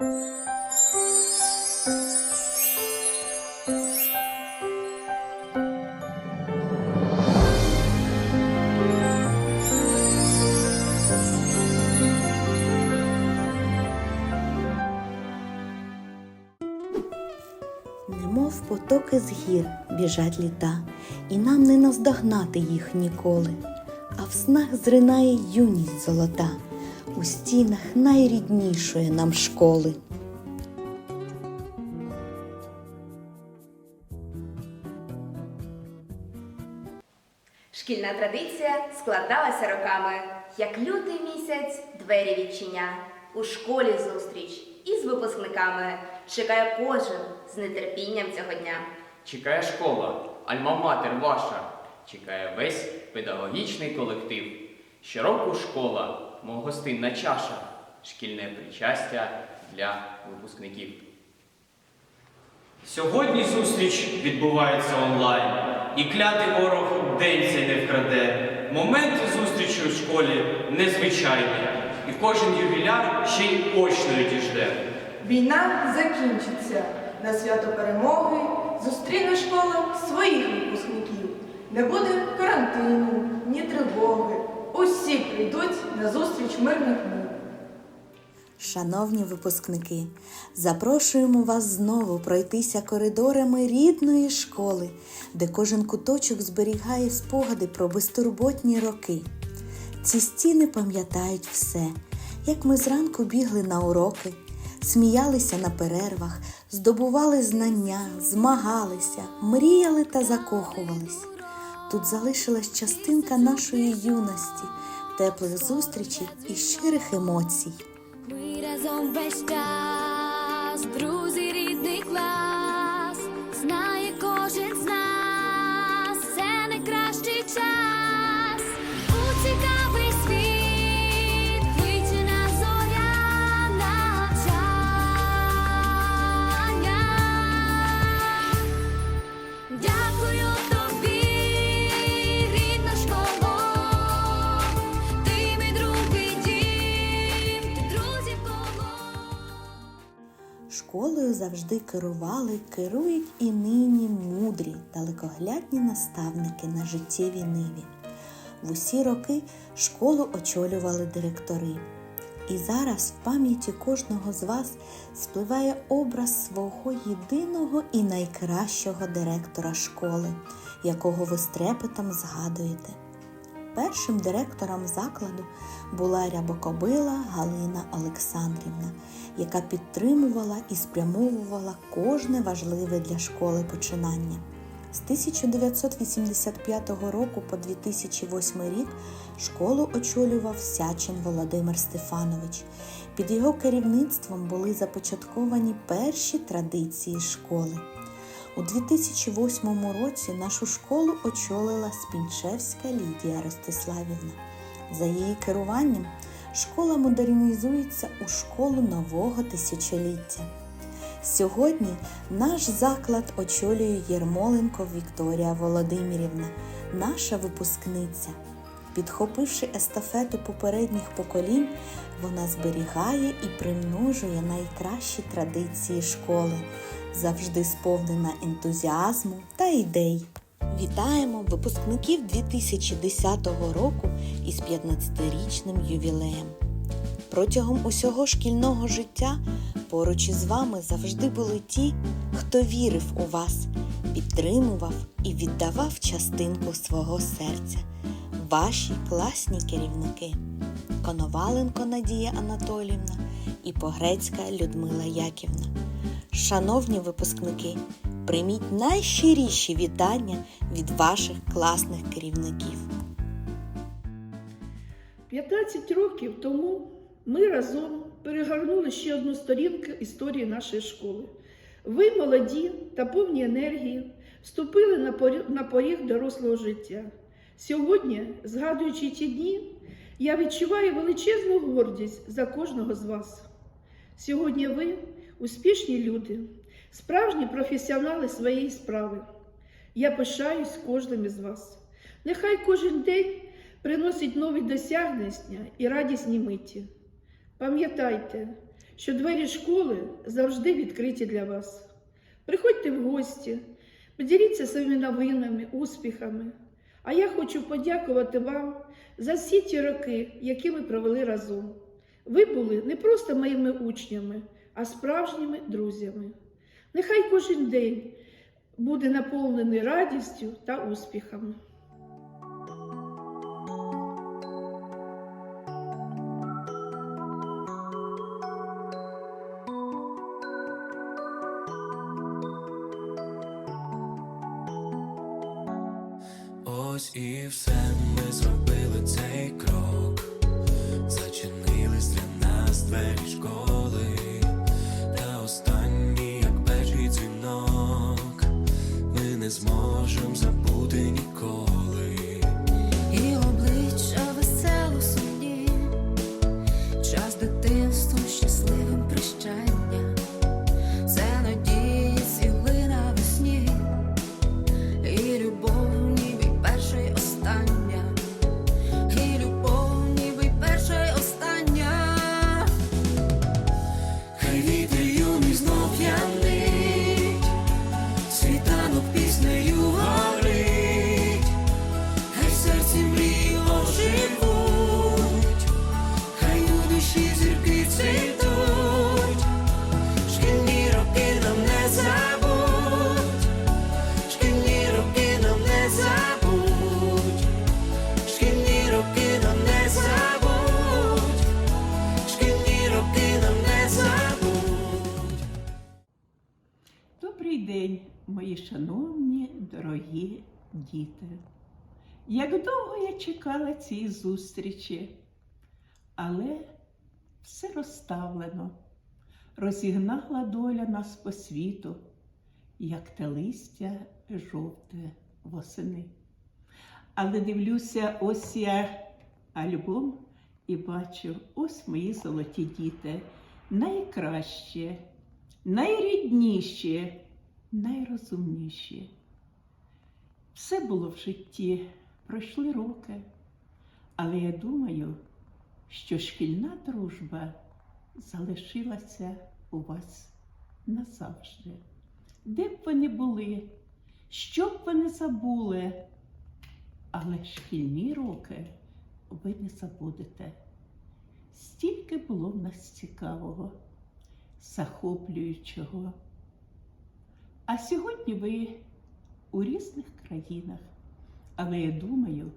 Немов потоки з гір біжать літа, і нам не наздогнати їх ніколи. А в снах зринає юність золота у стінах найріднішої нам школи. Шкільна традиція складалася роками, як лютий місяць двері відчиня. У школі зустріч із випускниками чекає кожен з нетерпінням цього дня. Чекає школа, альма-матер ваша, чекає весь педагогічний колектив. Щороку школа, мов гостинна чаша, шкільне причастя для випускників. Сьогодні зустріч відбувається онлайн, і клятий ворог день цей не вкраде. Момент зустрічі у школі незвичайний, і кожен ювіляр ще й очно діжде. Війна закінчиться. На свято перемоги зустріне школа своїх випускників. Не буде карантину, ні тривоги. Усі прийдуть на зустріч мирних мов. Шановні випускники, запрошуємо вас знову пройтися коридорами рідної школи, де кожен куточок зберігає спогади про безтурботні роки. Ці стіни пам'ятають все, як ми зранку бігли на уроки, сміялися на перервах, здобували знання, змагалися, мріяли та закохувались. Тут залишилась частинка нашої юності, теплих зустрічей і щирих емоцій. Ми разом весь час, друзі, рідний клас, знає кожен завжди керували, керують і нині мудрі, далекоглядні наставники на життєвій ниві. В усі роки школу очолювали директори. І зараз в пам'яті кожного з вас спливає образ свого єдиного і найкращого директора школи, якого ви з трепетом згадуєте. Першим директором закладу була рябокобила Галина Олександрівна, яка підтримувала і спрямовувала кожне важливе для школи починання. З 1985 року по 2008 рік школу очолював Сячин Володимир Стефанович. Під його керівництвом були започатковані перші традиції школи. У 2008 році нашу школу очолила Спінчевська Лідія Ростиславівна. За її керуванням школа модернізується у школу нового тисячоліття. Сьогодні наш заклад очолює Єрмоленко Вікторія Володимирівна, наша випускниця. Підхопивши естафету попередніх поколінь, вона зберігає і примножує найкращі традиції школи, завжди сповнена ентузіазму та ідей. Вітаємо випускників 2010 року із 15-річним ювілеєм. Протягом усього шкільного життя поруч із вами завжди були ті, хто вірив у вас, підтримував і віддавав частинку свого серця. Ваші класні керівники Коноваленко Надія Анатоліївна і Погрецька Людмила Яківна. Шановні випускники, прийміть найщиріші вітання від ваших класних керівників. 15 років тому ми разом перегорнули ще одну сторінку історії нашої школи. Ви, молоді та повні енергії, вступили на поріг дорослого життя. Сьогодні, згадуючи ті дні, я відчуваю величезну гордість за кожного з вас. Сьогодні ви успішні люди, справжні професіонали своєї справи. Я пишаюсь кожним із вас. Нехай кожен день приносить нові досягнення і радісні миті. Пам'ятайте, що двері школи завжди відкриті для вас. Приходьте в гості, поділіться своїми новинами, успіхами. А я хочу подякувати вам за всі ті роки, які ми провели разом. Ви були не просто моїми учнями, а справжніми друзями. Нехай кожен день буде наповнений радістю та успіхами. День, мої шановні, дорогі діти. Як довго я чекала цієї зустрічі, але все розставлено, розігнала доля нас по світу, як те листя жовте восени. Але дивлюся, ось я альбом і бачу, ось мої золоті діти, найкращі, найрідніші, найрозумніші. Все було в житті, пройшли роки, але я думаю, що шкільна дружба залишилася у вас назавжди. Де б ви не були, що б ви не забули, але шкільні роки ви не забудете. Стільки було в нас цікавого, захоплюючого. А сьогодні ви у різних країнах. Але я думаю,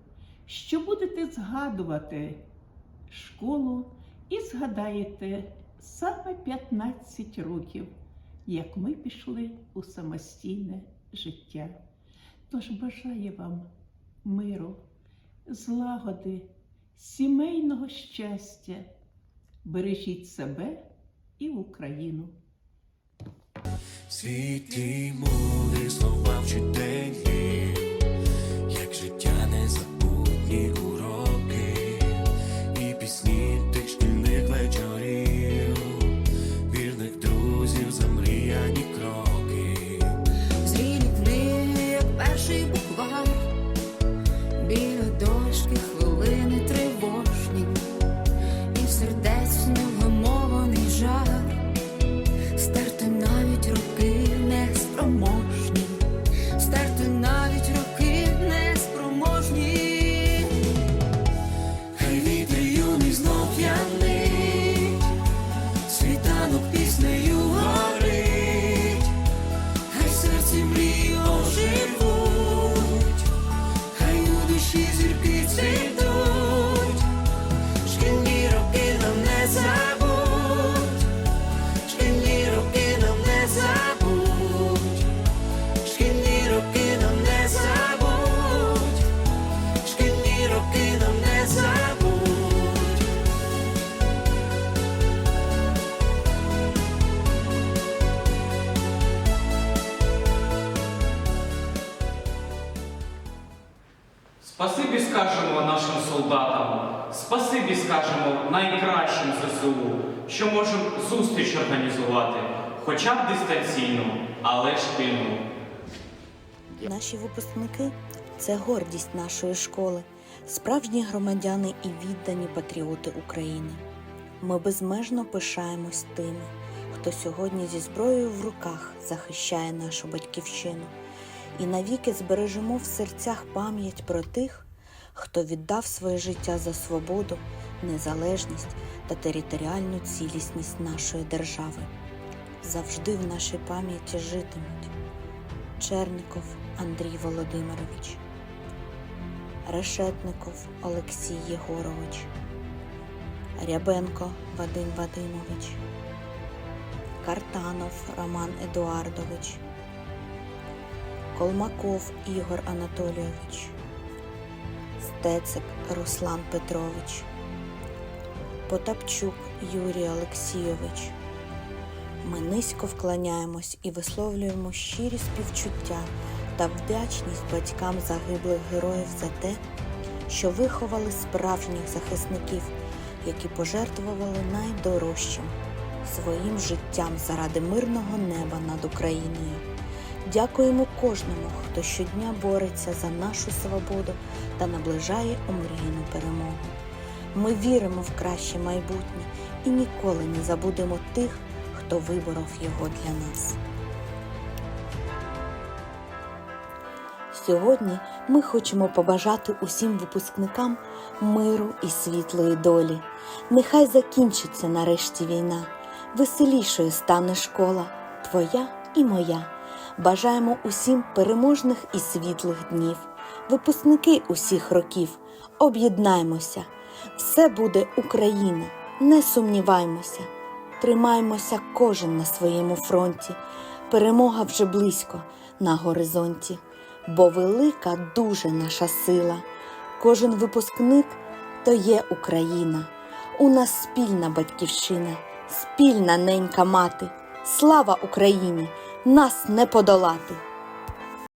що будете згадувати школу і згадаєте саме 15 років, як ми пішли у самостійне життя. Тож бажаю вам миру, злагоди, сімейного щастя. Бережіть себе і Україну. Світлі мудрі Спасибі скажемо нашим солдатам, спасибі скажемо найкращим ЗСУ, що можемо зустріч організувати, хоча б дистанційну, але шкільну. Наші випускники це гордість нашої школи, справжні громадяни і віддані патріоти України. Ми безмежно пишаємось тими, хто сьогодні зі зброєю в руках захищає нашу батьківщину, і навіки збережемо в серцях пам'ять про тих, хто віддав своє життя за свободу, незалежність та територіальну цілісність нашої держави. Завжди в нашій пам'яті житимуть Черников Андрій Володимирович, Решетников Олексій Єгорович, Рябенко Вадим Вадимович, Картанов Роман Едуардович, Колмаков Ігор Анатолійович, Стецик Руслан Петрович, Потапчук Юрій Олексійович. Ми низько вклоняємось і висловлюємо щирі співчуття та вдячність батькам загиблих героїв за те, що виховали справжніх захисників, які пожертвували найдорожчим своїм життям заради мирного неба над Україною. Дякуємо кожному, хто щодня бореться за нашу свободу та наближає омріяну перемогу. Ми віримо в краще майбутнє і ніколи не забудемо тих, хто виборов його для нас. Сьогодні ми хочемо побажати усім випускникам миру і світлої долі. Нехай закінчиться нарешті війна, веселішою стане школа, твоя і моя. Бажаємо усім переможних і світлих днів, випускники усіх років. Об'єднаймося, все буде Україна, не сумніваймося. Тримаймося кожен на своєму фронті. Перемога вже близько на горизонті, бо велика дуже наша сила. Кожен випускник то є Україна. У нас спільна батьківщина, спільна ненька мати. Слава Україні! Нас не подолати!